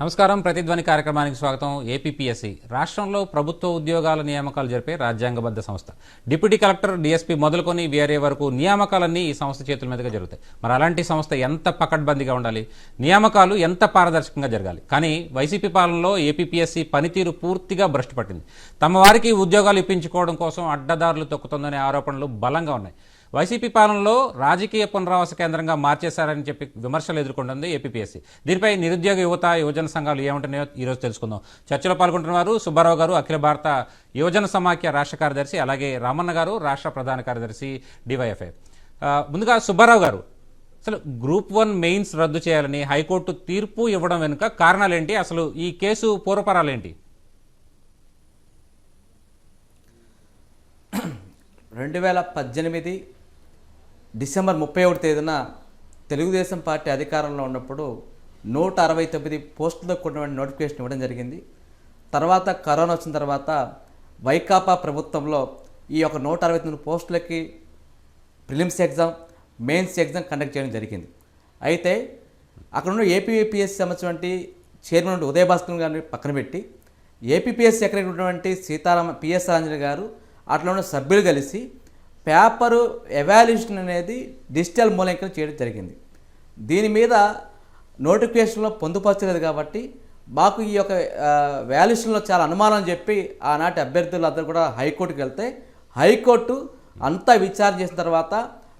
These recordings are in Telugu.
నమస్కారం. ప్రతిధ్వని కార్యక్రమానికి స్వాగతం ఏపీపీఎస్సీ రాష్ట్రంలో ప్రభుత్వ ఉద్యోగాల నియామకాలు జరిపే రాజ్యాంగబద్ధ సంస్థ. డిప్యూటీ కలెక్టర్ డీఎస్పీ మొదలుకొని వేరే వరకు నియామకాలన్నీ ఈ సంస్థ చేతుల మీదుగా జరుగుతాయి. మరి అలాంటి సంస్థ ఎంత పకడ్బందీగా ఉండాలి? నియామకాలు ఎంత పారదర్శకంగా జరగాలి? కానీ వైసీపీ పాలనలో ఏపీపీఎస్సీ పనితీరు పూర్తిగా భ్రష్టు పట్టింది. తమ వారికి ఉద్యోగాలు ఇప్పించుకోవడం కోసం అడ్డదారులు తొక్కుతుందనే ఆరోపణలు బలంగా ఉన్నాయి. వైసీపీ పాలనలో రాజకీయ పునరావాస కేంద్రంగా మార్చేశారని చెప్పి విమర్శలు ఎదుర్కొంటుంది ఏపీపీఎస్సీ. దీనిపై నిరుద్యోగ యువత యువజన సంఘాలు ఏమంటున్నాయో ఈరోజు తెలుసుకుందాం. చర్చలో పాల్గొంటున్నారు సుబ్బారావు గారు అఖిల భారత యువజన సమాఖ్య రాష్ట్ర కార్యదర్శి అలాగే రామన్న గారు రాష్ట్ర ప్రధాన కార్యదర్శి డివైఎఫ్ఐ ముందుగా సుబ్బారావు గారు. అసలు గ్రూప్ వన్ మెయిన్స్ రద్దు చేయాలని హైకోర్టు తీర్పు ఇవ్వడం వెనుక కారణాలేంటి? అసలు ఈ కేసు పూర్వపరాలేంటి? రెండు వేల పద్దెనిమిది డిసెంబర్ ముప్పై ఒకటి తేదీన తెలుగుదేశం పార్టీ అధికారంలో ఉన్నప్పుడు నూట అరవై తొమ్మిది పోస్టులతో కూడిన నోటిఫికేషన్ ఇవ్వడం జరిగింది. తర్వాత కరోనా వచ్చిన తర్వాత వైకాపా ప్రభుత్వంలో ఈ యొక్క నూట అరవై తొమ్మిది పోస్టులకి prelims exam mains exam conduct చేయడం జరిగింది. అయితే అక్కడ ఉన్న ఏపీపీఎస్సీ సంబంధించినటువంటి చైర్మన్ ఉదయ భాస్కర్ గారిని పక్కన పెట్టి ఏపీపీఎస్సీ సెక్రటరీ ఉన్నటువంటి సీతారామ పిఎస్ ఆంజనేయ గారు అట్లా ఉన్న సభ్యులు కలిసి పేపరు ఎవాల్యుయేషన్ అనేది డిజిటల్ మూల్యాంకనం చేయడం జరిగింది. దీని మీద నోటిఫికేషన్లో పొందుపరచలేదు కాబట్టి మాకు ఈ యొక్క వాల్యుయేషన్లో చాలా అనుమానం చెప్పి ఆనాటి అభ్యర్థులు అందరూ కూడా హైకోర్టుకి వెళ్తే హైకోర్టు అంతా విచారణ చేసిన తర్వాత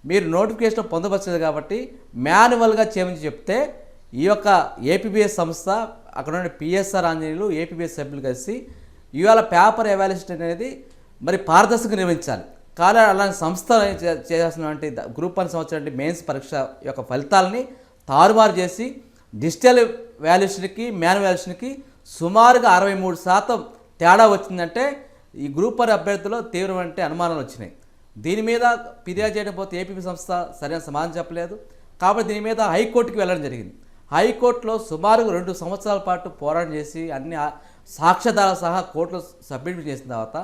మీరు నోటిఫికేషన్ పొందుపరచలేదు కాబట్టి మాన్యువల్గా చేయమని చెప్తే ఈ యొక్క ఏపీబీఎస్ సంస్థ అక్కడ ఉన్న పిఎస్ఆర్ ఆంజనేయులు ఏపీబీఎస్ సభ్యులు కలిసి ఇవాళ పేపర్ ఎవాల్యుయేషన్ అనేది మరి పారదర్శకంగా నిర్వహించాలి. కానీ అలాంటి సంస్థ చే- చేయాల్సినటువంటి గ్రూప్ వన్ సంవత్సరం మెయిన్స్ పరీక్ష యొక్క ఫలితాలని తారుమారు చేసి డిజిటల్ వాల్యుయేషన్కి మ్యాన్ వాల్యుయేషన్కి సుమారుగా అరవై మూడు శాతం తేడా వచ్చిందంటే ఈ గ్రూప్ వన్ అభ్యర్థుల్లో తీవ్రమైన అనుమానాలు వచ్చినాయి. దీని మీద ఫిర్యాదు చేయడం పోతే ఏపీ సంస్థ సరైన సమాధానం చెప్పలేదు. కాబట్టి దీని మీద హైకోర్టుకి వెళ్ళడం జరిగింది. హైకోర్టులో సుమారు రెండు సంవత్సరాల పాటు పోరాటం చేసి అన్ని సాక్ష్యాధారాలు సహా కోర్టులో సబ్మిట్ చేసిన తర్వాత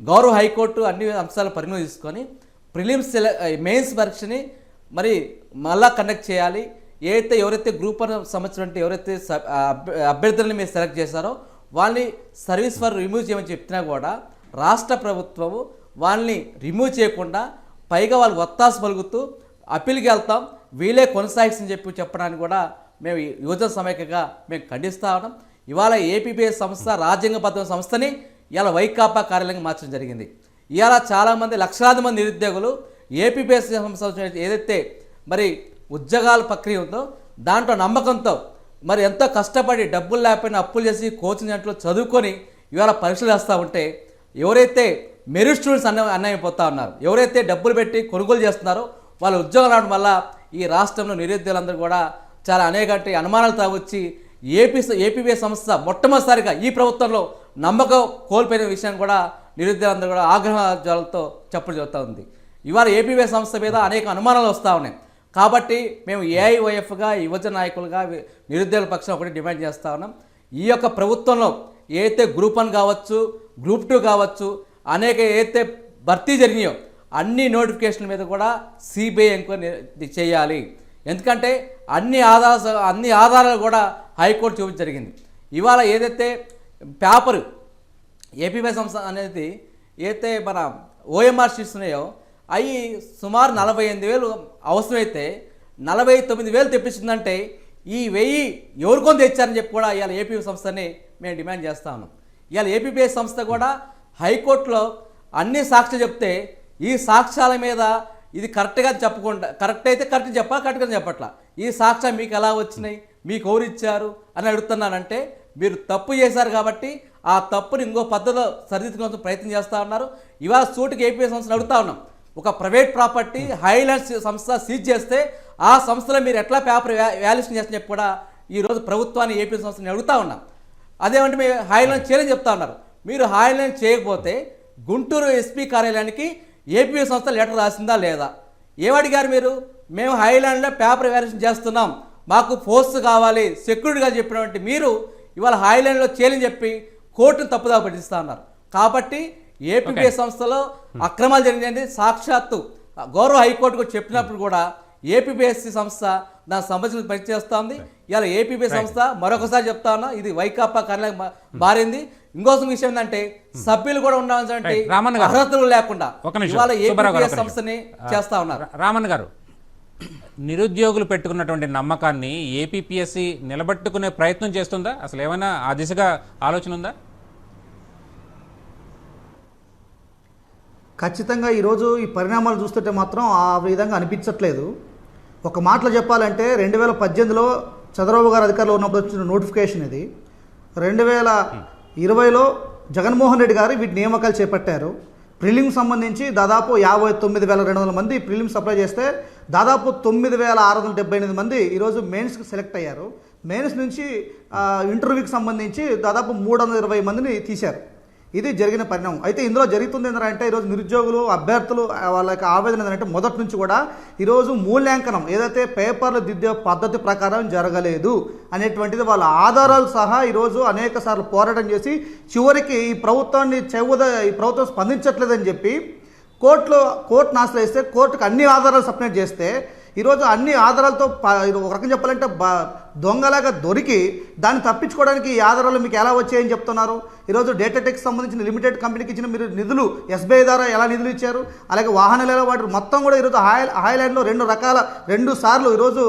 గౌరవ హైకోర్టు అన్ని అంశాలు పరిగణన తీసుకొని ప్రిలిమ్స్ మెయిన్స్ పరీక్షని మరి మళ్ళా కండక్ట్ చేయాలి. ఏదైతే ఎవరైతే గ్రూప్ వన్ ఎవరైతే అభ్యర్థులను మీరు సెలెక్ట్ చేశారో వాళ్ళని సర్వీస్ ఫర్ రిమూవ్ చేయమని చెప్తున్నా కూడా రాష్ట్ర ప్రభుత్వము వాళ్ళని రిమూవ్ చేయకుండా పైగా వాళ్ళు ఒత్తాసు పలుకుతూ అప్పీల్కి వెళ్తాం. వీళ్ళే కొనసాగిస్తని చెప్పి చెప్పడానికి కూడా మేము యువజన సమైక్యగా మేము ఖండిస్తా ఉన్నాం. ఇవాళ ఏపీపీఎస్ సంస్థ రాజ్యాంగబద్ధ సంస్థని ఇలా వైకాపా కార్యాలయంగా మార్చడం జరిగింది. ఇవాళ చాలామంది లక్షలాది మంది నిరుద్యోగులు ఏపీపీఎస్ సంస్థ ఏదైతే మరి ఉద్యోగాల ప్రక్రియ ఉందో దాంట్లో నమ్మకంతో మరి ఎంతో కష్టపడి డబ్బులు లేకపోయినా అప్పులు చేసి కోచింగ్ సెంటర్లో చదువుకొని ఇవాళ పరీక్షలు వేస్తూ ఉంటే ఎవరైతే మెరిట్ స్టూడెంట్స్ అన్న అన్నమైపోతా ఉన్నారు ఎవరైతే డబ్బులు పెట్టి కొనుగోలు చేస్తున్నారో వాళ్ళ ఉద్యోగాలు రావడం వల్ల ఈ రాష్ట్రంలో నిరుద్యోగులందరూ కూడా చాలా అనేక అనుమానాలు తాగొచ్చి ఏపీ ఏపీబీ సంస్థ మొట్టమొదటిసారిగా ఈ ప్రభుత్వంలో నమ్మకం కోల్పోయిన విషయం కూడా నిరుద్యోగులందరూ కూడా ఆగ్రహాలతో జ్వాలతో చెప్పడం జరుగుతూ ఉంది. ఇవాళ ఏపీవే సంస్థ మీద అనేక అనుమానాలు వస్తూ ఉన్నాయి. కాబట్టి మేము ఏఐవైఎఫ్గా యువజన నాయకులుగా నిరుద్యోగుల పక్షం ఒకటి డిమాండ్ చేస్తూ ఉన్నాం. ఈ యొక్క ప్రభుత్వంలో ఏదైతే గ్రూప్ వన్ కావచ్చు గ్రూప్ టూ కావచ్చు అనేక ఏదైతే భర్తీ జరిగినాయో అన్ని నోటిఫికేషన్ల మీద కూడా సిబిఐ ఎంక్వైరీ చేయాలి. ఎందుకంటే అన్ని ఆధార అన్ని ఆధారాలు కూడా హైకోర్టు చూపించ జరిగింది. ఇవాళ ఏదైతే పేపర్ ఏపీవై సంస్థ అనేది ఏదైతే మన ఓఎంఆర్ షీట్స్ ఉన్నాయో అవి సుమారు నలభై ఎనిమిది వేలు అవసరమైతే నలభై తొమ్మిది వేలు తెప్పించిందంటే ఈ వెయ్యి ఎవరికొని తెచ్చారని చెప్పి కూడా ఇవాళ ఏపీ సంస్థని మేము డిమాండ్ చేస్తాను ఇవాళ ఏపీపీఎస్ సంస్థ కూడా హైకోర్టులో అన్ని సాక్ష్యాలు చెప్తే ఈ సాక్ష్యాల మీద ఇది కరెక్ట్గా చెప్పకుండా కరెక్ట్ అయితే కరెక్ట్ చెప్పాలి కరెక్ట్గా చెప్పట్లా? ఈ సాక్ష్యం మీకు ఎలా వచ్చినాయి? మీకు ఎవరు ఇచ్చారు? అని అడుగుతున్నానంటే మీరు తప్పు చేశారు కాబట్టి ఆ తప్పుని ఇంకో పద్ధతిలో సరిదిద్దుకోవాల్సిన ప్రయత్నం చేస్తూ ఉన్నారు. ఇవాళ సూటికి ఏపీఎస్ సంస్థను అడుగుతా ఉన్నాం. ఒక ప్రైవేట్ ప్రాపర్టీ హైలాండ్స్ సంస్థ సీజ్ చేస్తే ఆ సంస్థలో మీరు ఎట్లా పేపర్ వాల్యుయేషన్ చేస్తని చెప్పి కూడా ఈరోజు ప్రభుత్వాన్ని ఏపీ సంస్థని అడుగుతా ఉన్నాం. అదేమంటే మీరు హైలాండ్ చేయని చెప్తా ఉన్నారు. మీరు హైలాండ్ చేయకపోతే గుంటూరు ఎస్పీ కార్యాలయానికి ఏపీ సంస్థ లెటర్ రాసిందా లేదా? ఏమడిగారు మీరు? మేము హైలాండ్లో పేపర్ వాల్యుయేషన్ చేస్తున్నాం. మాకు ఫోర్స్ కావాలి సెక్యూరిటీగా చెప్పినటువంటి మీరు ఇవాళ హైలాండ్లో చేయని చెప్పి కోర్టును తప్పుదా పట్టిస్తా ఉన్నారు కాబట్టి ఏపీపీ సంస్థలో అక్రమాలు జరిగినది సాక్షాత్తు గౌరవ హైకోర్టుకు చెప్పినప్పుడు కూడా ఏపీపీఎస్సీ సంస్థ దాని సంబంధించిన పని చేస్తోంది. ఇలా ఏపీపీ సంస్థ మరొకసారి చెప్తా ఉన్నా ఇది వైకాపా కార్యాలయం మారింది ఇంకో విషయం ఏంటంటే సభ్యులు కూడా ఉండాలంటే. అర్హతలు లేకుండా. ఇవాళ సుబ్బారావు గారు, ఏపీపీ ఒక సంస్థని చేస్తా ఉన్నారు. రామన్ గారు. నిరుద్యోగులు పెట్టుకున్నటువంటి నమ్మకాన్ని ఏపీపీఎస్సి నిలబెట్టుకునే ప్రయత్నం చేస్తుందా? అసలు ఏమైనా ఆ దిశగా ఆలోచన ఉందా? ఖచ్చితంగా ఈరోజు ఈ పరిణామాలు చూస్తుంటే మాత్రం ఆ విధంగా అనిపించట్లేదు. ఒక మాటలో చెప్పాలంటే రెండు వేల పద్దెనిమిదిలో చంద్రబాబు గారు అధికారంలో ఉన్నప్పుడు వచ్చిన నోటిఫికేషన్ ఇది. రెండు వేల ఇరవైలో జగన్మోహన్ రెడ్డి గారు వీటి నియామకాలు చేపట్టారు. ప్రిలిమ్స్ సంబంధించి దాదాపు యాభై తొమ్మిది వేల రెండు వందల మంది ప్రిలిమ్స్ అప్లై చేస్తే దాదాపు తొమ్మిది వేల ఆరు వందల డెబ్బై ఎనిమిది మంది ఈరోజు మెయిన్స్కి సెలెక్ట్ అయ్యారు. మెయిన్స్ నుంచి ఇంటర్వ్యూకి సంబంధించి దాదాపు మూడు వందల ఇరవై మందిని తీశారు. ఇది జరిగిన పరిణామం. అయితే ఇందులో జరుగుతుంది ఏంటంటే ఈరోజు నిరుద్యోగులు అభ్యర్థులు వాళ్ళ యొక్క ఆవేదన ఏంటంటే మొదటి నుంచి కూడా ఈరోజు మూల్యాంకనం ఏదైతే పేపర్లు దిద్దే పద్ధతి ప్రకారం జరగలేదు అనేటువంటిది వాళ్ళ ఆధారాలు సహా ఈరోజు అనేక సార్లు పోరాటం చేసి చివరికి ఈ ప్రభుత్వాన్ని చెవుద ఈ ప్రభుత్వం స్పందించట్లేదని చెప్పి కోర్టులో కోర్టును ఆశ్రయిస్తే కోర్టుకు అన్ని ఆధారాలు సబ్మిట్ చేస్తే ఈరోజు అన్ని ఆధారాలతో ఒక రకం చెప్పాలంటే బ దొంగలాగా దొరికి దాన్ని తప్పించుకోవడానికి ఈ ఆధారాలు మీకు ఎలా వచ్చాయని చెప్తున్నారు? ఈరోజు డేటాటెక్ సంబంధించిన లిమిటెడ్ కంపెనీకి ఇచ్చిన మీరు నిధులు ఎస్బీఐ ద్వారా ఎలా నిధులు ఇచ్చారు? అలాగే వాహనాలు ఎలా వాటి మొత్తం కూడా ఈరోజు హాయ్ హాయ్లాండ్లో రెండు రకాల రెండు సార్లు ఈరోజు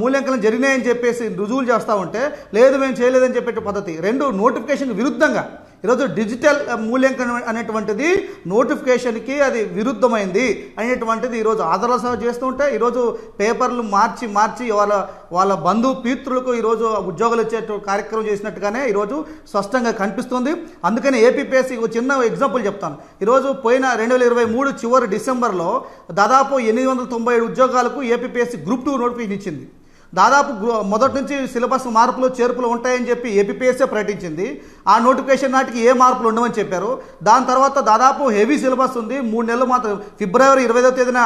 మూల్యాంకనం జరిగినాయని చెప్పేసి రుజువులు చేస్తూ ఉంటే లేదు మేము చేయలేదని చెప్పే పద్ధతి. రెండు నోటిఫికేషన్ విరుద్ధంగా ఈరోజు డిజిటల్ మూల్యాంకనం అనేటువంటిది నోటిఫికేషన్కి అది విరుద్ధమైంది అనేటువంటిది ఈరోజు ఆధారాల సహా చేస్తుంటే ఈరోజు పేపర్లు మార్చి మార్చి వాళ్ళ వాళ్ళ బంధు పీతృలకు ఈరోజు ఉద్యోగాలు ఇచ్చే కార్యక్రమం చేసినట్టుగానే ఈరోజు స్పష్టంగా కనిపిస్తుంది. అందుకని ఏపీపీఎస్సీ ఒక చిన్న ఎగ్జాంపుల్ చెప్తాను. ఈరోజు పోయిన రెండు వేల ఇరవై మూడు చివరి డిసెంబర్లో దాదాపు ఎనిమిది వందల తొంభై ఏడు ఉద్యోగాలకు ఏపీపీఎస్సీ గ్రూప్ టూ నోటిఫికేషన్ ఇచ్చింది. దాదాపు మొదటి నుంచి సిలబస్ మార్పులు చేర్పులు ఉంటాయని చెప్పి ఏపీపీఎస్ఏ ప్రకటించింది. ఆ నోటిఫికేషన్ నాటికి ఏ మార్పులు ఉండవని చెప్పారు. దాని తర్వాత దాదాపు హెవీ సిలబస్ ఉంది. మూడు నెలలు మాత్రం ఫిబ్రవరి ఇరవై తేదీన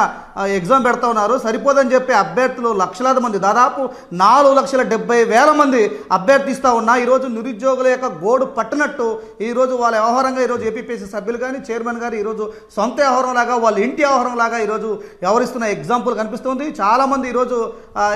ఎగ్జామ్ పెడతా ఉన్నారు. సరిపోదని చెప్పి అభ్యర్థులు లక్షలాది మంది దాదాపు నాలుగు లక్షల డెబ్బై వేల మంది అభ్యర్థిస్తూ ఉన్నా. ఈరోజు నిరుద్యోగుల యొక్క గోడు పట్టినట్టు ఈరోజు వాళ్ళ వ్యవహారంగా ఈరోజు ఏపీపీఎస్సీ సభ్యులు కానీ చైర్మన్ గారు ఈరోజు సొంత వ్యవహారం లాగా వాళ్ళ ఇంటి వ్యవహారం లాగా ఈరోజు వ్యవహరిస్తున్న ఎగ్జాంపుల్ కనిపిస్తుంది. చాలామంది ఈరోజు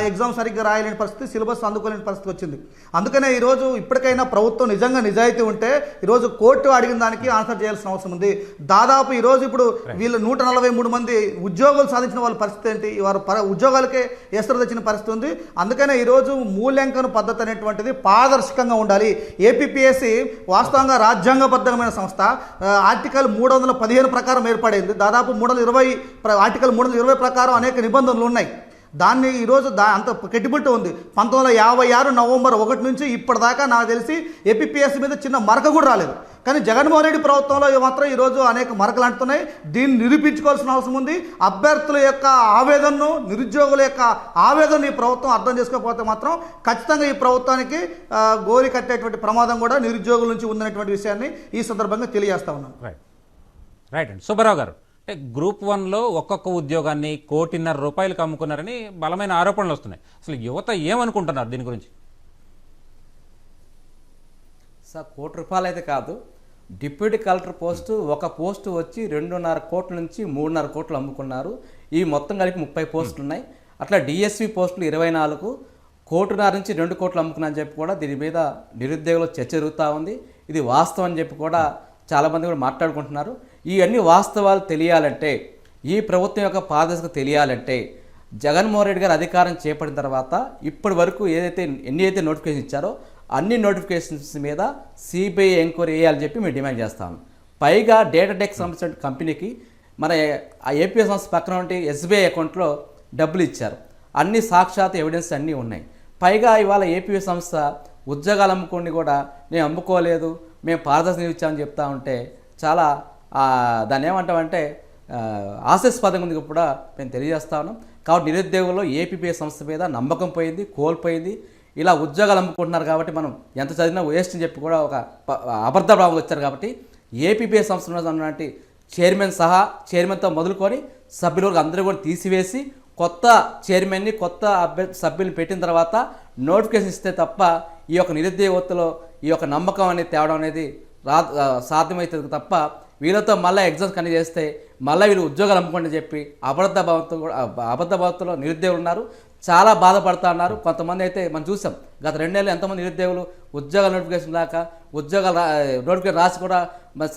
ఎగ్జామ్ సరిగ్గా రాయలేని పరిస్థితి సిలబస్ అందుకోలేని పరిస్థితి వచ్చింది. అందుకనే ఈరోజు ఇప్పటికైనా ప్రభుత్వం నిజంగా నిజాయితీ ఉంటే ఈరోజు కోర్టు అడిగిన దానికి ఆన్సర్ చేయాల్సిన అవసరం ఉంది. దాదాపు ఈరోజు ఇప్పుడు వీళ్ళు నూట నలభై మూడు మంది ఉద్యోగాలు సాధించిన వాళ్ళ పరిస్థితి ఏంటి? వారు పర ఉద్యోగాలకే ఎసరు తెచ్చిన పరిస్థితి ఉంది. అందుకనే ఈరోజు మూల్యాంకన పద్ధతి అనేటువంటిది పారదర్శకంగా ఉండాలి. ఏపీపీఎస్సి వాస్తవంగా రాజ్యాంగబద్ధమైన సంస్థ. ఆర్టికల్ మూడు వందల పదిహేను ప్రకారం ఏర్పడింది. దాదాపు మూడు వందల ఇరవై ప్ర- ఆర్టికల్ మూడు వందల ఇరవై ప్రకారం అనేక నిబంధనలు ఉన్నాయి. దాన్ని ఈరోజు దా అంత కట్టిబుట్టు ఉంది. పంతొమ్మిది వందల యాభై ఆరు నవంబర్ ఒకటి నుంచి ఇప్పటిదాకా నాకు తెలిసి ఏపీపీఎస్సీ మీద చిన్న మరక కూడా రాలేదు. కానీ జగన్మోహన్ రెడ్డి ప్రభుత్వంలో మాత్రం ఈరోజు అనేక మరకలు అంటున్నాయి. దీన్ని నిరూపించుకోవాల్సిన అవసరం ఉంది. అభ్యర్థుల యొక్క ఆవేదనను నిరుద్యోగుల యొక్క ఆవేదన ఈ ప్రభుత్వం అర్థం చేసుకోకపోతే మాత్రం ఖచ్చితంగా ఈ ప్రభుత్వానికి గోరి కట్టేటువంటి ప్రమాదం కూడా నిరుద్యోగుల నుంచి ఉందనేటువంటి విషయాన్ని ఈ సందర్భంగా తెలియజేస్తా ఉన్నాను. రైట్ రైట్ అండి సుబ్బారావు గారు. అంటే గ్రూప్ వన్లో ఒక్కొక్క ఉద్యోగాన్ని కోటిన్నర రూపాయలకు అమ్ముకున్నారని బలమైన ఆరోపణలు వస్తున్నాయి. అసలు యువత ఏమనుకుంటున్నారు దీని గురించి? సార్ కోటి రూపాయలు అయితే కాదు. డిప్యూటీ కలెక్టర్ పోస్టు ఒక పోస్టు వచ్చి రెండున్నర కోట్ల నుంచి మూడున్నర కోట్లు అమ్ముకున్నారు. ఈ మొత్తం కలిపి ముప్పై పోస్టులు ఉన్నాయి. అట్లా డిఎస్సి పోస్టులు ఇరవై నాలుగు కోటిన్నర నుంచి రెండు కోట్లు అమ్ముకున్నా అని చెప్పి కూడా దీని మీద నిరుద్యోగులు చర్చ జరుగుతూ ఉంది. ఇది వాస్తవం అని చెప్పి కూడా చాలామంది కూడా మాట్లాడుకుంటున్నారు. ఇవన్నీ వాస్తవాలు తెలియాలంటే ఈ ప్రభుత్వం యొక్క పారదర్శకత తెలియాలంటే జగన్మోహన్ రెడ్డి గారు అధికారం చేపట్టిన తర్వాత ఇప్పటి వరకు ఏదైతే ఎన్ని అయితే నోటిఫికేషన్ ఇచ్చారో అన్ని నోటిఫికేషన్స్ మీద సిబిఐ ఎంక్వైరీ వేయాలని చెప్పి మేము డిమాండ్ చేస్తాము పైగా డేటాటెక్ సంబంధించిన కంపెనీకి మన ఆ ఏపీ సంస్థ పక్కన ఉంటే ఎస్బీఐ అకౌంట్లో డబ్బులు ఇచ్చారు. అన్ని సాక్షాత్ ఎవిడెన్స్ అన్నీ ఉన్నాయి. పైగా ఇవాళ ఏపీ సంస్థ ఉద్యోగాలు అమ్ముకోండి కూడా నేను అమ్ముకోలేదు మేము పారదర్శకం ఇచ్చామని చెప్తా ఉంటే చాలా దాన్ని ఏమంటామంటే ఆశాస్పదంగా ఉంది కూడా మేము తెలియజేస్తా ఉన్నాం కాబట్టి నిరుద్యోగంలో ఏపీపీ సంస్థ మీద నమ్మకం పోయింది కోల్పోయింది. ఇలా ఉద్యోగాలు అమ్ముకుంటున్నారు కాబట్టి మనం ఎంత చదివినా వేస్ట్ అని చెప్పి కూడా ఒక అబద్ధ భావం వచ్చారు కాబట్టి ఏపీపీ సంస్థ ఉన్నటువంటి చైర్మన్ సహా చైర్మన్తో మొదలుకొని సభ్యులు అందరూ కూడా తీసివేసి కొత్త చైర్మన్ని కొత్త అభ్యర్థి సభ్యులు పెట్టిన తర్వాత నోటిఫికేషన్ ఇస్తే తప్ప ఈ యొక్క నిరుద్యోగత్తులో ఈ యొక్క నమ్మకం అనేది తేవడం అనేది రా సాధ్యమవుతుంది తప్ప వీళ్ళతో మళ్ళీ ఎగ్జామ్స్ కన్నీ చేస్తే మళ్ళీ వీళ్ళు ఉద్యోగాలు అమ్ముకోండి చెప్పి అబద్ధ భావంతో కూడా అబద్ధ భావంతో నిరుద్యోగులు ఉన్నారు. చాలా బాధపడతా ఉన్నారు. కొంతమంది అయితే మనం చూసాం గత రెండేళ్ళు ఎంతమంది నిరుద్యోగులు ఉద్యోగాల నోటిఫికేషన్ దాకా ఉద్యోగాలు నోటిఫికేషన్ రాసి కూడా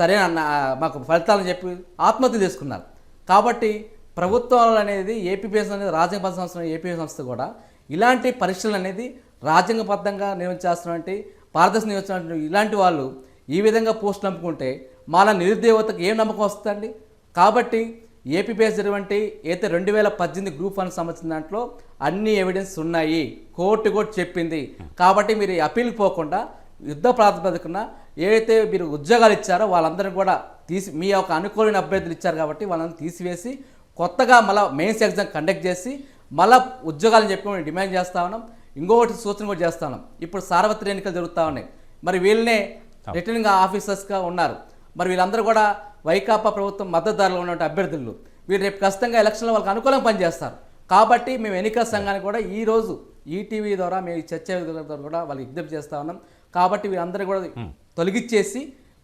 సరైన మాకు ఫలితాలని చెప్పి ఆత్మహత్య చేసుకున్నారు. కాబట్టి ప్రభుత్వాలు అనేది ఏపీపీఎస్ అనేది రాజ్యాంగ సంస్థ ఏపీ సంస్థ కూడా ఇలాంటి పరీక్షలు అనేది రాజ్యాంగబద్ధంగా నిర్వహించాల్సినటువంటి పారదర్శక నిర్వహించినటువంటి ఇలాంటి వాళ్ళు ఈ విధంగా పోస్టులు అమ్ముకుంటే మాలా నిరుద్యోగతకు ఏం నమ్మకం వస్తుందండి? కాబట్టి ఏపీపీఎస్ జరిగినటువంటి అయితే రెండు వేల పద్దెనిమిది గ్రూప్ వన్ సంబంధించిన దాంట్లో అన్ని ఎవిడెన్స్ ఉన్నాయి. కోర్టు కూడా చెప్పింది. కాబట్టి మీరు ఈ అప్పీల్కి పోకుండా యుద్ధ ప్రాతిపదికన ఏవైతే మీరు ఉద్యోగాలు ఇచ్చారో వాళ్ళందరినీ కూడా తీసి మీ యొక్క అనుకూలమైన అభ్యర్థులు ఇచ్చారు కాబట్టి వాళ్ళని తీసివేసి కొత్తగా మళ్ళీ మెయిన్స్ ఎగ్జామ్ కండక్ట్ చేసి మళ్ళీ ఉద్యోగాలను చెప్పి మేము డిమాండ్ చేస్తా ఉన్నాం. ఇంకొకటి సూచన కూడా చేస్తా ఉన్నాం. ఇప్పుడు సార్వత్రిక ఎన్నికలు జరుగుతూ ఉన్నాయి. మరి వీళ్ళనే రిటర్నింగ్ ఆఫీసర్స్గా ఉన్నారు. మరి వీళ్ళందరూ కూడా వైకాపా ప్రభుత్వం మద్దతుదారులు ఉన్నటువంటి అభ్యర్థులు. వీళ్ళు రేపు ఖచ్చితంగా ఎలక్షన్లో వాళ్ళకి అనుకూలంగా పనిచేస్తారు. కాబట్టి మేము ఎన్నికల సంఘానికి కూడా ఈ రోజు ఈటీవీ ద్వారా మేము చర్చ ద్వారా కూడా వాళ్ళకి విజ్ఞప్తి చేస్తా ఉన్నాం. కాబట్టి వీళ్ళందరూ కూడా తొలగించేసి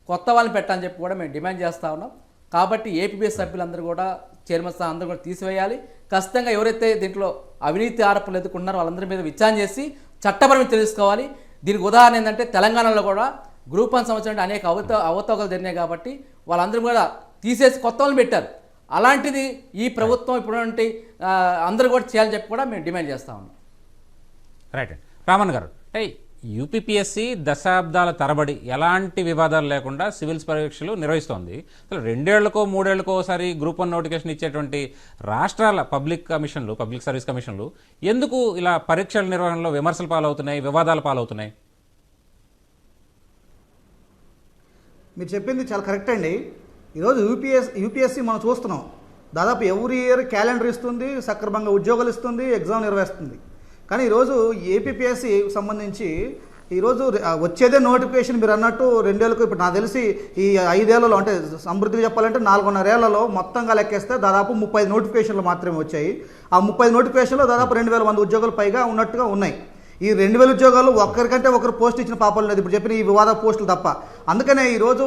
కొత్త వాళ్ళని పెట్టాలని చెప్పి కూడా మేము డిమాండ్ చేస్తా ఉన్నాం. కాబట్టి ఏపీబీఎస్ సభ్యులందరూ కూడా చైర్మన్ స్థానం అందరూ కూడా తీసివేయాలి. ఖచ్చితంగా ఎవరైతే దీంట్లో అవినీతి ఆరోపణలు ఎదుర్కొన్నారో వాళ్ళందరి మీద విచారణ చేసి చట్టపరమైన తెలుసుకోవాలి దీనికి ఉదాహరణ ఏంటంటే తెలంగాణలో కూడా గ్రూప్ వన్ సంవత్సరం అనేక అవత అవతవకలు జరిగినాయి కాబట్టి వాళ్ళందరూ కూడా తీసేసి కొత్త వాళ్ళని పెట్టారు. అలాంటిది ఈ ప్రభుత్వం ఇప్పుడున్నటువంటి ఆ, అందరూ కూడా చేయాలని చెప్పి కూడా మేము డిమాండ్ చేస్తా ఉన్నాం. రైట్ రామన్ గారు అంటే యూపీపీఎస్సీ దశాబ్దాల తరబడి ఎలాంటి వివాదాలు లేకుండా సివిల్స్ పరీక్షలు నిర్వహిస్తోంది. అసలు రెండేళ్ళకో మూడేళ్ళకో ఒకసారి గ్రూప్ వన్ నోటిఫికేషన్ ఇచ్చేటువంటి రాష్ట్రాల పబ్లిక్ కమిషన్లు పబ్లిక్ సర్వీస్ కమిషన్లు ఎందుకు ఇలా పరీక్షల నిర్వహణలో విమర్శలు పాలవుతున్నాయి వివాదాల పాలవుతున్నాయి? మీరు చెప్పింది చాలా కరెక్ట్ అండి. ఈరోజు యూపీఎస్ యూపీఎస్సీ మనం చూస్తున్నాం. దాదాపు ఎవ్రీ ఇయర్ క్యాలెండర్ ఇస్తుంది సక్రమంగా ఉద్యోగాలు ఇస్తుంది ఎగ్జామ్ నిర్వహిస్తుంది. కానీ ఈరోజు ఏపీపీఎస్సీ సంబంధించి ఈరోజు వచ్చేదే నోటిఫికేషన్ మీరు అన్నట్టు రెండేళ్ళకు ఇప్పుడు నాకు తెలిసి ఈ ఐదేళ్ళలో అంటే సమృద్ధిగా చెప్పాలంటే నాలుగున్నరేళ్ళలో మొత్తంగా లెక్కేస్తే దాదాపు ముప్పై నోటిఫికేషన్లు మాత్రమే వచ్చాయి. ఆ ముప్పై నోటిఫికేషన్లో దాదాపు రెండు వేల మంది ఉద్యోగాలు పైగా ఉన్నట్టుగా ఉన్నాయి. ఈ రెండు వేల ఉద్యోగాలు ఒక్కరికంటే ఒకరు పోస్ట్ ఇచ్చిన పాపాలు లేదు. ఇప్పుడు చెప్పిన ఈ వివాద పోస్టులు తప్ప. అందుకనే ఈరోజు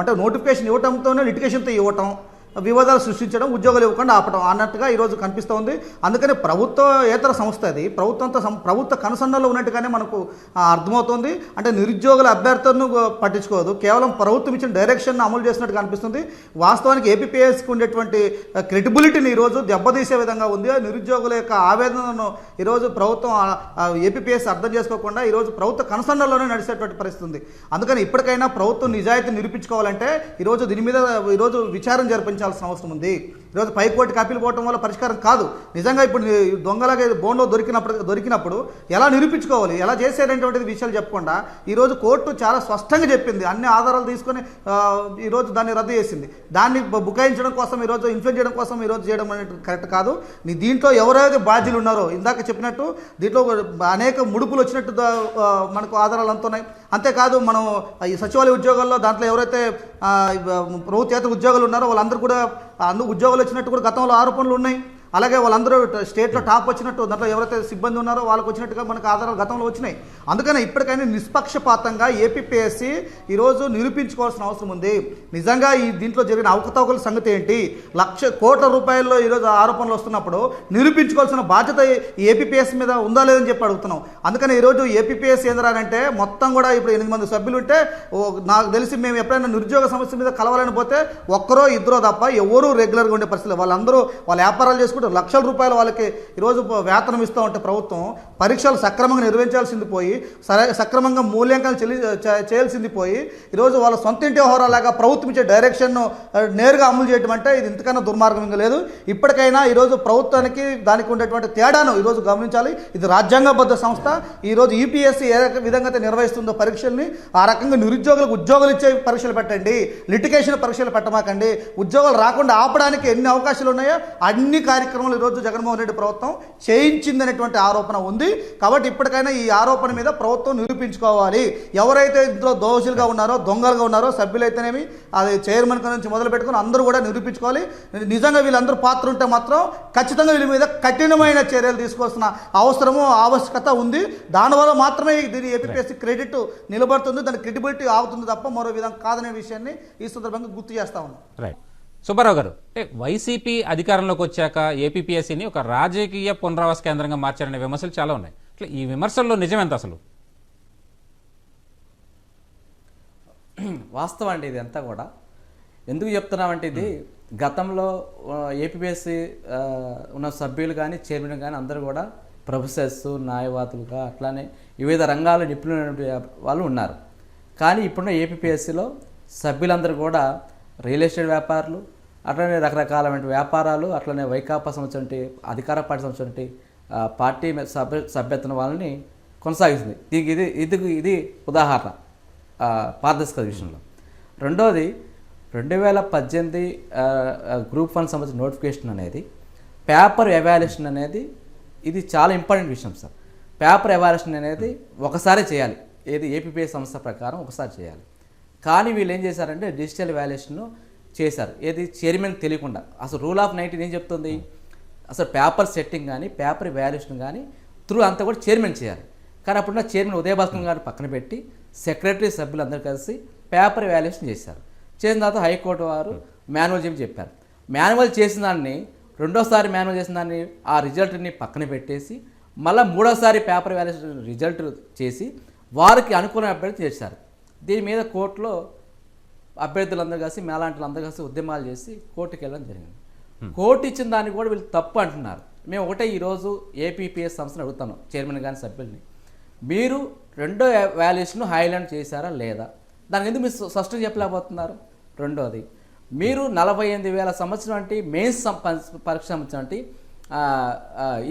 అంటే నోటిఫికేషన్ ఇవ్వటంతోనే లిటికేషన్తో ఇవ్వటం. వివాదాలు సృష్టించడం ఉద్యోగాలు ఇవ్వకుండా ఆపడం అన్నట్టుగా ఈరోజు కనిపిస్తోంది అందుకని ప్రభుత్వేతర సంస్థ అది. ప్రభుత్వంతో సం- ప్రభుత్వ కనుసన్నలో ఉన్నట్టుగానే మనకు అర్థమవుతుంది. అంటే నిరుద్యోగుల అభ్యర్థులను పట్టించుకోదు కేవలం ప్రభుత్వం ఇచ్చిన డైరెక్షన్ అమలు చేసినట్టు కనిపిస్తుంది. వాస్తవానికి ఏపీపీఎస్కి ఉండేటువంటి క్రెడిబిలిటీని ఈరోజు దెబ్బతీసే విధంగా ఉంది. నిరుద్యోగుల యొక్క ఆవేదనను ఈరోజు ప్రభుత్వం ఏపీపీఎస్ అర్థం చేసుకోకుండా ఈరోజు ప్రభుత్వ కనుసన్నలోనే నడిచేటువంటి పరిస్థితి ఉంది. అందుకని ఇప్పటికైనా ప్రభుత్వం నిజాయితీ నిరూపించుకోవాలంటే ఈరోజు దీని మీద ఈరోజు విచారణ జరిపించాల్సిన అవసరం ఉంది. ఈరోజు పైకోటి కాపీలు పోవటం వల్ల పరిష్కారం కాదు. నిజంగా ఇప్పుడు దొంగలాగా బోన్లో దొరికినప్పుడు దొరికినప్పుడు ఎలా నిరూపించుకోవాలి? ఎలా చేసేటటువంటి విషయాలు చెప్పకుండా ఈరోజు కోర్టు చాలా స్పష్టంగా చెప్పింది. అన్ని ఆధారాలు తీసుకొని ఈరోజు దాన్ని రద్దు చేసింది. దాన్ని బుకాయించడం కోసం ఈరోజు ఇన్ఫ్లుయెన్స్ చేయడం కోసం ఈరోజు చేయడం అనేది కరెక్ట్ కాదు. నీ దీంట్లో ఎవరైతే బాధ్యులు ఉన్నారో ఇందాక చెప్పినట్టు దీంట్లో అనేక ముడుపులు వచ్చినట్టు మనకు ఆధారాలు అంతున్నాయి. అంతేకాదు మనం ఈ సచివాలయ ఉద్యోగాల్లో దాంట్లో ఎవరైతే ప్రభుత్వేతర ఉద్యోగాలు ఉన్నారో వాళ్ళందరూ కూడా అందరూ ఉద్యోగాలు వచ్చినట్టు కూడా గతంలో ఆరోపణలు ఉన్నాయి. అలాగే వాళ్ళందరూ స్టేట్లో టాప్ వచ్చినట్టు దాంట్లో ఎవరైతే సిబ్బంది ఉన్నారో వాళ్ళకి వచ్చినట్టుగా మనకు ఆధారాలు గతంలో వచ్చినాయి. అందుకని ఇప్పటికైనా నిష్పక్షపాతంగా ఏపీపీఎస్సీ ఈరోజు నిరూపించుకోవాల్సిన అవసరం ఉంది. నిజంగా ఈ దీంట్లో జరిగిన అవకతవకల సంగతి ఏంటి? లక్ష కోట్ల రూపాయల్లో ఈరోజు ఆరోపణలు వస్తున్నప్పుడు నిరూపించుకోవాల్సిన బాధ్యత ఈ ఏపీపీఎస్ మీద ఉందా లేదని చెప్పి అడుగుతున్నాం. అందుకని ఈరోజు ఏపీపీఎస్ ఏంద్రానంటే మొత్తం కూడా ఇప్పుడు ఎనిమిది మంది సభ్యులు ఉంటే ఓ నాకు తెలిసి మేము ఎప్పుడైనా నిరుద్యోగ సమస్య మీద కలవాలని పోతే ఒక్కరో ఇద్దరో తప్ప ఎవరూ రెగ్యులర్గా ఉండే పరిస్థితులు వాళ్ళందరూ వాళ్ళ వ్యాపారాలు చేసుకుంటారు లక్షల రూపాయలు వాళ్ళకి ఈరోజు వేతనం ఇస్తూ ఉంటే ప్రభుత్వం పరీక్షలు సక్రమంగా నిర్వహించాల్సింది పోయి సక్రమంగా మూల్యాంకనం చెల్లి చేయాల్సింది పోయి ఈరోజు వాళ్ళ సొంత ఇంటి వ్యవహారాలాగా ప్రభుత్వం ఇచ్చే డైరెక్షన్ను నేరుగా అమలు చేయడం అంటే ఇది ఇంతకన్నా దుర్మార్గం ఇంకా లేదు. ఇప్పటికైనా ఈరోజు ప్రభుత్వానికి దానికి ఉండేటువంటి తేడాను ఈరోజు గమనించాలి. ఇది రాజ్యాంగబద్ధ సంస్థ. ఈరోజు ఈపీఎస్సీ ఏ విధంగా అయితే నిర్వహిస్తుందో పరీక్షల్ని ఆ రకంగా నిరుద్యోగులకు ఉద్యోగాలు ఇచ్చే పరీక్షలు పెట్టండి. లిటికేషన్ పరీక్షలు పెట్టమాకండి. ఉద్యోగాలు రాకుండా ఆపడానికి ఎన్ని అవకాశాలు ఉన్నాయో అన్ని కార్యక్రమాలు ఈరోజు జగన్మోహన్ రెడ్డి ప్రభుత్వం చేయించిందనేటువంటి ఆరోపణ ఉంది. కాబట్టి ఇప్పటికైనా ఈ ఆరోపణ మీద ప్రభుత్వం నిరూపించుకోవాలి. ఎవరైతే ఇందులో దోషులుగా ఉన్నారో దొంగలుగా ఉన్నారో సభ్యులైతేనేమి అది చైర్మన్ నుంచి మొదలు పెట్టుకుని అందరూ కూడా నిరూపించుకోవాలి. నిజంగా వీళ్ళందరూ పాత్ర ఉంటే మాత్రం ఖచ్చితంగా వీళ్ళ మీద కఠినమైన చర్యలు తీసుకోవాల్సిన అవసరము ఆవశ్యకత ఉంది. దానివల్ల మాత్రమే దీని ఏపీఎస్సీ క్రెడిట్ నిలబడుతుంది దాని క్రెడిబిలిటీ ఆగుతుంది తప్ప మరో విధంగా కాదనే విషయాన్ని ఈ సందర్భంగా గుర్తు చేస్తా ఉన్నాం. రైట్ సుబ్బారావు గారు అంటే వైసీపీ అధికారంలోకి వచ్చాక ఏపీపీఎస్సీని ఒక రాజకీయ పునరావాస కేంద్రంగా మార్చారనే విమర్శలు చాలా ఉన్నాయి. అట్లా ఈ విమర్శల్లో నిజమెంత అసలు? వాస్తవం అండి ఇది అంతా కూడా. ఎందుకు చెప్తున్నామంటే ఇది గతంలో ఏపీఎస్సి ఉన్న సభ్యులు కానీ చైర్మన్ కానీ అందరూ కూడా ప్రొఫెసర్స్ న్యాయవాదులుగా అట్లానే వివిధ రంగాల నిపుణులైన వాళ్ళు ఉన్నారు. కానీ ఇప్పుడున్న ఏపీఎస్సిలో సభ్యులందరూ కూడా రియల్ ఎస్టేట్ వ్యాపారులు అట్లనే రకరకాలమైన వ్యాపారాలు అట్లనే వైకాపా సంబంధించిన అధికార పార్టీ సంబంధించిన పార్టీ సభ్య సభ్యత్వం వాళ్ళని కొనసాగిస్తుంది. దీనికి ఇది ఇది ఇది ఉదాహరణ పారదర్శక విషయంలో. రెండోది రెండు వేల పద్దెనిమిది గ్రూప్ వన్ సంబంధించిన నోటిఫికేషన్ అనేది పేపర్ ఎవాల్యుయేషన్ అనేది ఇది చాలా ఇంపార్టెంట్ విషయం సార్. పేపర్ ఎవాల్యుయేషన్ అనేది ఒకసారి చేయాలి. ఏది ఏపీపీఎస్ సంస్థ ప్రకారం ఒకసారి చేయాలి. కానీ వీళ్ళు ఏం చేశారంటే డిజిటల్ వాల్యుయేషన్ చేశారు. ఏది చైర్మన్ తెలియకుండా. అసలు రూల్ ఆఫ్ నైన్టీన్ ఏం చెప్తుంది? అసలు పేపర్ సెట్టింగ్ కానీ పేపర్ వాల్యుయేషన్ కానీ త్రూ అంతా కూడా చైర్మన్ చేయాలి. కానీ అప్పుడున్న చైర్మన్ ఉదయభాస్కర్ గారిని పక్కన పెట్టి సెక్రటరీ సభ్యులందరూ కలిసి పేపర్ వాల్యుయేషన్ చేశారు. చేసిన తర్వాత హైకోర్టు వారు మాన్యువల్ చెప్పి చెప్పారు. మాన్యువల్ చేసిన దాన్ని రెండోసారి మాన్యువల్ చేసిన దాన్ని ఆ రిజల్ట్ని పక్కన పెట్టేసి మళ్ళీ మూడోసారి పేపర్ వాల్యుయేషన్ రిజల్ట్ చేసి వారికి అనుకూల అభ్యర్థి చేశారు. దీని మీద కోర్టులో అభ్యర్థులందరూ కలిసి మేలాంటి అందరూ కలిసి ఉద్యమాలు చేసి కోర్టుకి వెళ్ళడం జరిగింది. కోర్టు ఇచ్చిన దాన్ని కూడా వీళ్ళు తప్పు అంటున్నారు. మేము ఒకటే ఈరోజు ఏపీపీఎస్ సంస్థను అడుగుతాను చైర్మన్ కానీ సభ్యుల్ని. మీరు రెండో వాల్యుయేషన్ హైలైట్ చేశారా లేదా? దానికి ఎందుకు మీరు స్పష్టంగా చెప్పలేకపోతున్నారు? రెండోది మీరు నలభై ఎనిమిది వేల సంవత్సరం అంటే మెయిన్స్ పరీక్ష సంవత్సరం అంటే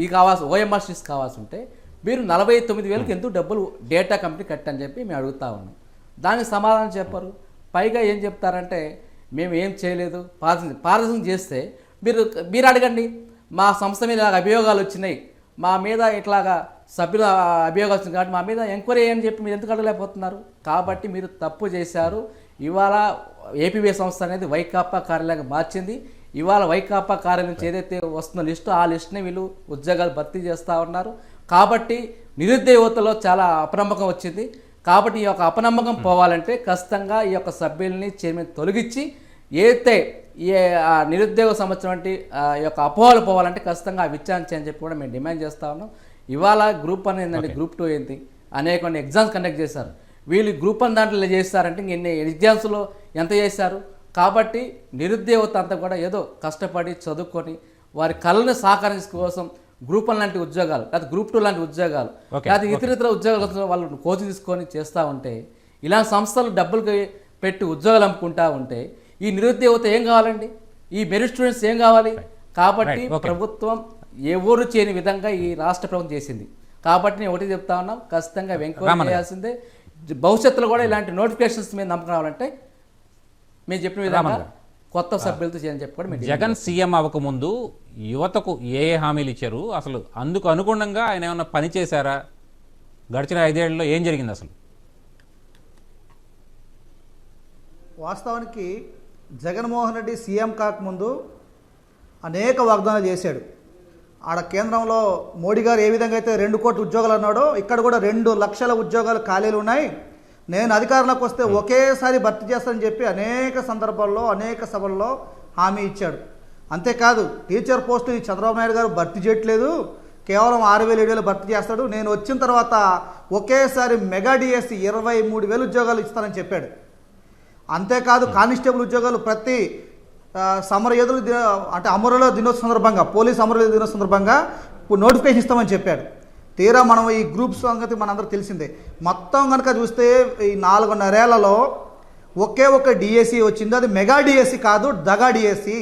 ఈ కావాల్సి ఓఎంఆర్ షీట్స్ కావాల్సి ఉంటే మీరు నలభై తొమ్మిది వేలకు ఎందుకు డబ్బులు డేటా కంపెనీ కట్టని చెప్పి మేము అడుగుతా ఉన్నాం. దానికి సమాధానం చెప్పరు. పైగా ఏం చెప్తారంటే మేము ఏం చేయలేదు. పారదర్శన పారదర్శన చేస్తే మీరు మీరు అడగండి. మా సంస్థ మీద ఇలాగ అభియోగాలు వచ్చినాయి. మా మీద ఇట్లాగా సభ్యుల అభియోగాలు వచ్చినాయి కాబట్టి మా మీద ఎంక్వైరీ అని చెప్పి మీరు ఎందుకు అడగలేకపోతున్నారు? కాబట్టి మీరు తప్పు చేశారు. ఇవాళ ఏపీబీ సంస్థ అనేది వైకాపా కార్యాలయంగా మార్చింది. ఇవాళ వైకాపా కార్యాలయం నుంచి ఏదైతే వస్తున్న లిస్టు ఆ లిస్టుని వీళ్ళు ఉద్యోగాలు భర్తీ చేస్తూ ఉన్నారు. కాబట్టి నిరుద్యోగతలో చాలా అప్రమకం వచ్చింది. కాబట్టి ఈ యొక్క అపనమ్మకం పోవాలంటే ఖచ్చితంగా ఈ యొక్క సభ్యుల్ని చైర్మన్ తొలగించి ఈ ఆ నిరుద్యోగ సంవత్సరం వంటి ఆ యొక్క అపోహలు పోవాలంటే ఖచ్చితంగా ఆ విచారణ చేయని చెప్పి కూడా మేము డిమాండ్ చేస్తా ఉన్నాం. ఇవాళ గ్రూప్ వన్ ఏంటంటే గ్రూప్ టూ ఏంటి అనేక ఎగ్జామ్స్ కండక్ట్ చేశారు. వీళ్ళు గ్రూప్ వన్ దాంట్లో చేస్తారంటే ఎన్ని ఎగ్జామ్స్లో ఎంత చేశారు? కాబట్టి నిరుద్యోగత అంతా కూడా ఏదో కష్టపడి చదువుకొని వారి కళను సాకారించే కోసం గ్రూప్ వన్ లాంటి ఉద్యోగాలు లేదా గ్రూప్ టూ లాంటి ఉద్యోగాలు లేదా ఇతర ఇతర ఉద్యోగాల వాళ్ళు కోచింగ్ తీసుకొని చేస్తూ ఉంటే ఇలాంటి సంస్థలు డబ్బులు పెట్టి ఉద్యోగాలు అమ్ముకుంటా ఉంటే ఈ నిరుద్యోగత ఏం కావాలండి ఈ మెరిట్ స్టూడెంట్స్ ఏం కావాలి కాబట్టి. ప్రభుత్వం ఎవరు చేయని విధంగా ఈ రాష్ట్ర ప్రభుత్వం చేసింది కాబట్టి నేను ఒకటి చెప్తా ఉన్నాం ఖచ్చితంగా ఎంక్వైరీ. చేయాల్సిందే భవిష్యత్తులో కూడా ఇలాంటి నోటిఫికేషన్స్ మీద నమ్మకం రావాలంటే మేము చెప్పిన విధంగా. కొత్త సభ్యులతో చేయని చెప్పి కూడా జగన్ సీఎం అవ్వకముందు యువతకు ఏ ఏ హామీలు ఇచ్చారు? అసలు అందుకు అనుగుణంగా ఆయన ఏమన్నా పని చేశారా? గడిచిన ఐదేళ్ళలో ఏం జరిగింది అసలు? వాస్తవానికి జగన్మోహన్ రెడ్డి సీఎం కాకముందు అనేక వాగ్దానాలు చేశాడు. ఆడ కేంద్రంలో మోడీ గారు ఏ విధంగా అయితే రెండు కోట్ల ఉద్యోగాలు అన్నాడో ఇక్కడ కూడా రెండు లక్షల ఉద్యోగాలు ఖాళీలు ఉన్నాయి. నేను అధికారంలోకి వస్తే ఒకేసారి భర్తీ చేస్తానని చెప్పి అనేక సందర్భాల్లో అనేక సభల్లో హామీ ఇచ్చాడు. అంతేకాదు టీచర్ పోస్టు ఈ చంద్రబాబు నాయుడు గారు భర్తీ చేయట్లేదు. కేవలం ఆరు వేలు ఏడు వేలు భర్తీ చేస్తాడు. నేను వచ్చిన తర్వాత ఒకేసారి మెగా డిఎస్సి ఇరవై మూడు వేలు ఉద్యోగాలు ఇస్తానని చెప్పాడు. అంతేకాదు కానిస్టేబుల్ ఉద్యోగాలు ప్రతి ఆ, సమర యోధులు దిన అంటే అమరుల దినోత్సవ సందర్భంగా పోలీస్ అమరుల దినోత్సవ సందర్భంగా నోటిఫికేషన్ ఇస్తామని చెప్పాడు. తీరా మనం ఈ గ్రూప్ సంగతి మనందరూ తెలిసిందే. మొత్తం కనుక చూస్తే ఈ నాలుగున్నరేళ్ళలో ఒకే ఒక డిఎస్సి వచ్చింది. అది మెగా డిఎస్సి కాదు దగా డిఎస్సి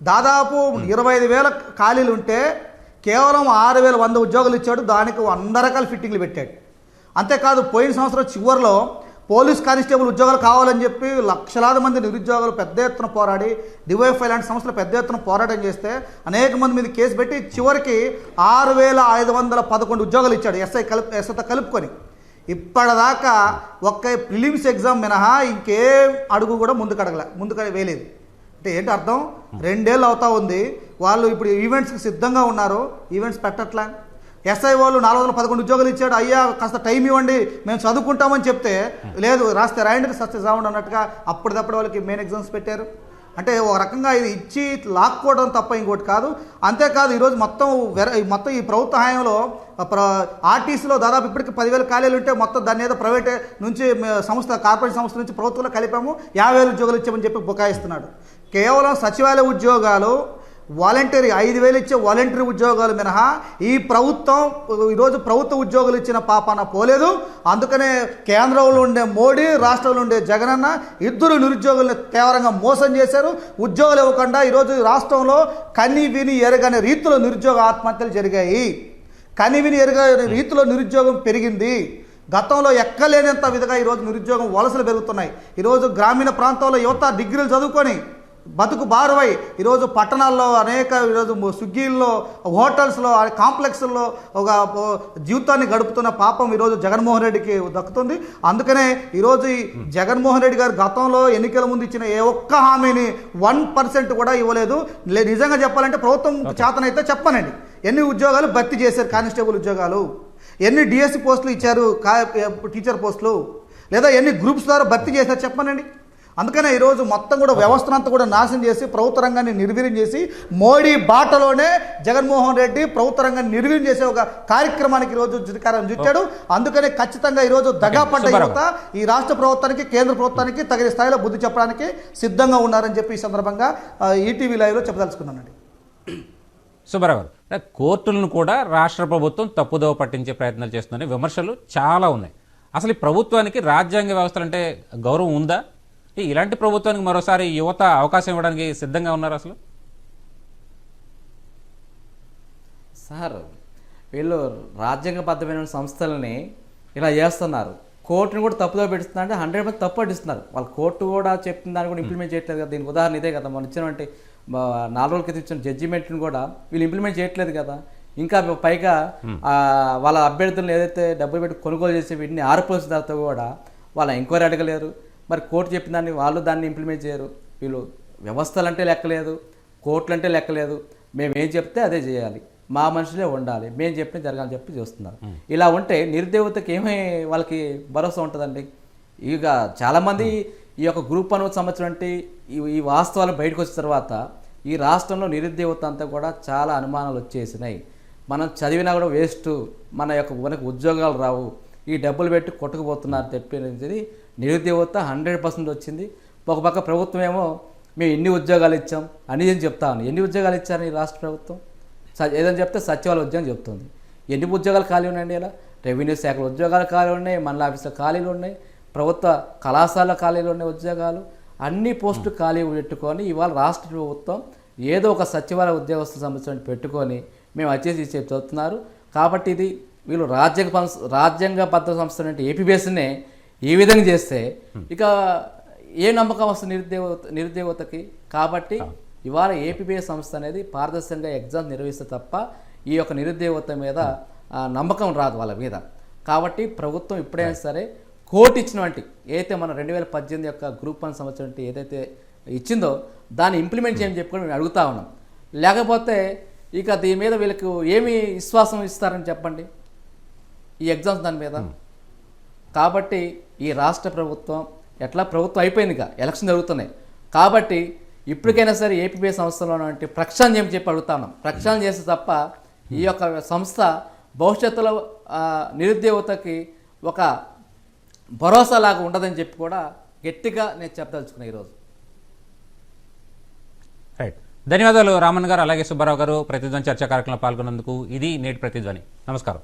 దాదాపు ఇరవై ఐదు వేల ఖాళీలు ఉంటే కేవలం ఆరు వేల వంద ఉద్యోగాలు ఇచ్చాడు. దానికి వంద రకాల ఫిట్టింగ్లు పెట్టాడు. అంతేకాదు పోయిన సంవత్సరం చివరిలో పోలీస్ కానిస్టేబుల్ ఉద్యోగాలు కావాలని చెప్పి లక్షలాది మంది నిరుద్యోగులు పెద్ద ఎత్తున పోరాడి డివైఎఫ్ఐ లాంటి సంస్థలు పెద్ద ఎత్తున పోరాటం చేస్తే అనేక మంది మీద కేసు పెట్టి చివరికి ఆరు వేల ఐదు వందల పదకొండు ఉద్యోగాలు ఇచ్చాడు ఎస్ఐ కలుపు ఎస్ఐతో కలుపుకొని. ఇప్పటిదాకా ఒక్క ప్రిలిమ్స్ ఎగ్జామ్ మినహా ఇంకే అడుగు కూడా ముందుకు అడగలే ముందుకు వేయలేదు. అంటే ఏంటి అర్థం? రెండేళ్ళు అవుతా ఉంది. వాళ్ళు ఇప్పుడు ఈవెంట్స్కి సిద్ధంగా ఉన్నారు. ఈవెంట్స్ పెట్టట్లా? ఎస్ఐ వాళ్ళు నాలుగు వందల పదకొండు ఉద్యోగాలు ఇచ్చాడు. అయ్యా కాస్త టైం ఇవ్వండి మేము చదువుకుంటామని చెప్తే లేదు రాస్తే రాయండి సస్తే చావండి అన్నట్టుగా అప్పటిదప్పుడు వాళ్ళకి మెయిన్ ఎగ్జామ్స్ పెట్టారు. అంటే ఒక రకంగా ఇది ఇచ్చి లాక్కోవడం తప్ప ఇంకోటి కాదు. అంతేకాదు ఈరోజు మొత్తం వెర మొత్తం ఈ ప్రభుత్వ హయాంలో ప్ర ఆర్టీసీలో దాదాపు ఇప్పటికి పదివేల ఖాళీలు ఉంటే మొత్తం దాని మీద ప్రైవేట్ నుంచి సంస్థ కార్పొరేట్ సంస్థ నుంచి ప్రభుత్వంలో కలిపాము. యాభై వేలు ఉద్యోగాలు ఇచ్చామని చెప్పి బుకాయిస్తున్నాడు. కేవలం సచివాలయ ఉద్యోగాలు వాలంటీర్ ఐదు వేలు ఇచ్చే వాలంటీర్ ఉద్యోగాలు మినహా ఈ ప్రభుత్వం ఈరోజు ప్రభుత్వ ఉద్యోగులు ఇచ్చిన పాపాన పోలేదు. అందుకనే కేంద్రంలో ఉండే మోడీ రాష్ట్రంలో ఉండే జగనన్న ఇద్దరు నిరుద్యోగులను తీవ్రంగా మోసం చేశారు. ఉద్యోగాలు ఇవ్వకుండా ఈరోజు రాష్ట్రంలో కన్ని విని ఎరగని రీతిలో నిరుద్యోగ ఆత్మహత్యలు జరిగాయి. కని విని ఎరగని రీతిలో నిరుద్యోగం పెరిగింది. గతంలో ఎక్కలేనంత విధంగా ఈరోజు నిరుద్యోగం వలసలు పెరుగుతున్నాయి. ఈరోజు గ్రామీణ ప్రాంతాల్లో యువత డిగ్రీలు చదువుకొని బతుకు బారువై ఈరోజు పట్టణాల్లో అనేక ఈరోజు స్విగ్గీల్లో హోటల్స్లో కాంప్లెక్స్లో ఒక జీవితాన్ని గడుపుతున్న పాపం ఈరోజు జగన్మోహన్ రెడ్డికి దక్కుతుంది. అందుకనే ఈరోజు ఈ జగన్మోహన్ రెడ్డి గారు గతంలో ఎన్నికల ముందు ఇచ్చిన ఏ ఒక్క హామీని వన్ పర్సెంట్ కూడా ఇవ్వలేదు. నిజంగా చెప్పాలంటే ప్రభుత్వం చేతనైతే చెప్పనండి. ఎన్ని ఉద్యోగాలు భర్తీ చేశారు కానిస్టేబుల్ ఉద్యోగాలు? ఎన్ని డిఎస్సి పోస్టులు ఇచ్చారు టీచర్ పోస్టులు? లేదా ఎన్ని గ్రూప్స్ ద్వారా భర్తీ చేశారు చెప్పనండి. అందుకనే ఈరోజు మొత్తం కూడా వ్యవస్థనంతా కూడా నాశనం చేసి ప్రభుత్వ రంగాన్ని నిర్వీర్యం చేసి మోడీ బాటలోనే జగన్మోహన్ రెడ్డి ప్రభుత్వ రంగాన్ని నిర్వీర్యం చేసే ఒక కార్యక్రమానికి ఈరోజు శ్రీకారం చుట్టాడు. అందుకనే ఖచ్చితంగా ఈరోజు దగాపడ్డ సుబ్బారావు. యువత ఈ రాష్ట్ర ప్రభుత్వానికి కేంద్ర ప్రభుత్వానికి తగిన స్థాయిలో బుద్ధి చెప్పడానికి సిద్ధంగా ఉన్నారని చెప్పి ఈ సందర్భంగా ఈటీవీ లైవ్లో చెప్పదలుచుకున్నానండి. అంటే కోర్టులను కూడా రాష్ట్ర ప్రభుత్వం తప్పుదోవ పట్టించే ప్రయత్నాలు చేస్తుందని విమర్శలు చాలా ఉన్నాయి. అసలు ఈ ప్రభుత్వానికి రాజ్యాంగ వ్యవస్థలు అంటే గౌరవం ఉందా? ఇలాంటి ప్రభుత్వానికి మరోసారి యువత అవకాశం ఇవ్వడానికి సిద్ధంగా ఉన్నారు అసలు? సార్ వీళ్ళు రాజ్యాంగబద్ధమైన సంస్థలని ఇలా చేస్తున్నారు. కోర్టుని కూడా తప్పుదో పెడుతున్నారు అంటే హండ్రెడ్ పర్సెంట్ తప్పు పట్టిస్తున్నారు వాళ్ళ కోర్టు కూడా చెప్పిన దాన్ని కూడా ఇంప్లిమెంట్ చేయట్లేదు కదా. దీనికి ఉదాహరణ ఇదే కదా. మనం ఇచ్చినటువంటి నాలుగు రోజుల క్రితం ఇచ్చిన జడ్జిమెంట్ని కూడా వీళ్ళు ఇంప్లిమెంట్ చేయట్లేదు కదా. ఇంకా పైగా ఆ, వాళ్ళ అభ్యర్థులను ఏదైతే డబ్బులు పెట్టి కొనుగోలు చేసే వీటిని ఆరిపోసిన తర్వాత కూడా వాళ్ళ ఎంక్వైరీ అడగలేరు. మరి కోర్టు చెప్పిన దాన్ని వాళ్ళు దాన్ని ఇంప్లిమెంట్ చేయరు. వీళ్ళు వ్యవస్థలు అంటే లెక్కలేదు కోర్టులు అంటే లెక్కలేదు. మేము ఏం చెప్తే అదే చేయాలి. మా మనుషులే ఉండాలి. మేము చెప్పిన జరగాలని చెప్పి చూస్తున్నారు. ఇలా ఉంటే నిర్దేవతకి ఏమీ వాళ్ళకి భరోసా ఉంటుందండి? ఇక చాలామంది ఈ యొక్క గ్రూప్ వన్ సంబంధించినటువంటి ఈ ఈ వాస్తవాలు బయటకు వచ్చిన తర్వాత ఈ రాష్ట్రంలో నిరుద్యోగత అంతా కూడా చాలా అనుమానాలు వచ్చేసినాయి. మనం చదివినా కూడా వేస్ట్ మన యొక్క మనకు ఉద్యోగాలు రావు. ఈ డబ్బులు పెట్టి కొట్టుకుపోతున్నారు తెప్పింది నిరుద్యోగత హండ్రెడ్ పర్సెంట్ వచ్చింది. ఒక పక్క ప్రభుత్వం ఏమో మేము ఎన్ని ఉద్యోగాలు ఇచ్చాం? అని అని చెప్తాను ఎన్ని ఉద్యోగాలు ఇచ్చారు ఈ రాష్ట్ర ప్రభుత్వం? స- ఏదని చెప్తే సచివాలయ ఉద్యోగం చెప్తుంది. ఎన్ని ఉద్యోగాలు ఖాళీ ఉన్నాయండి ఇలా? రెవెన్యూ శాఖలో ఉద్యోగాలు ఖాళీ ఉన్నాయి మండల ఆఫీసులో ఖాళీలు ఉన్నాయి ప్రభుత్వ కళాశాల ఖాళీలు ఉన్నాయి ఉద్యోగాలు. అన్ని పోస్టులు ఖాళీ పెట్టుకొని ఇవాళ రాష్ట్ర ప్రభుత్వం ఏదో ఒక సచివాలయ ఉద్యోగస్తుల సంబంధించిన పెట్టుకొని మేము వచ్చేసి చెప్తున్నారు. కాబట్టి ఇది వీళ్ళు రాజ్యాంగ సంస్థ రాజ్యాంగబద్ధ సంస్థ అంటే ఏపీబీఎస్నే ఈ విధంగా చేస్తే ఇక ఏ నమ్మకం వస్తుంది నిరుద్యోగ నిరుద్యోగతకి? కాబట్టి ఇవాళ ఏపీబీఎస్ సంస్థ అనేది పారదర్శకంగా ఎగ్జామ్ నిర్వహిస్తే తప్ప ఈ యొక్క నిరుద్యోగత మీద నమ్మకం రాదు వాళ్ళ మీద. కాబట్టి ప్రభుత్వం ఇప్పుడైనా సరే కోర్టు ఇచ్చినటువంటి ఏదైతే మన రెండు వేల పద్దెనిమిది యొక్క గ్రూప్ వన్ సంవత్సరం ఏదైతే ఇచ్చిందో దాన్ని ఇంప్లిమెంట్ చేయని చెప్పి మేము అడుగుతా ఉన్నాం. లేకపోతే ఇక దీని మీద వీళ్ళకి ఏమి విశ్వాసం ఇస్తారని చెప్పండి? ఈ ఎగ్జామ్స్ దాని మీద? కాబట్టి ఈ రాష్ట్ర ప్రభుత్వం ఎట్లా ప్రభుత్వం అయిపోయింది ఇక ఎలక్షన్ జరుగుతున్నాయి. కాబట్టి ఇప్పటికైనా సరే ఏపీబీ సంస్థలో ఉన్నటువంటి ప్రక్షాళన చేయమని చెప్పి అడుగుతాను. ప్రక్షాళన చేస్తే తప్ప ఈ యొక్క సంస్థ భవిష్యత్తులో నిరుద్యోగతకి ఒక భరోసా లాగా ఉండదని చెప్పి కూడా గట్టిగా నేను చెప్పదలుచుకున్నా ఈరోజు. రైట్ ధన్యవాదాలు రామన్ గారు అలాగే సుబ్బారావు గారు. ప్రతిధ్వని చర్చా కార్యక్రమంలో పాల్గొన్నందుకు ఇది నేటి ప్రతిధ్వని. నమస్కారం.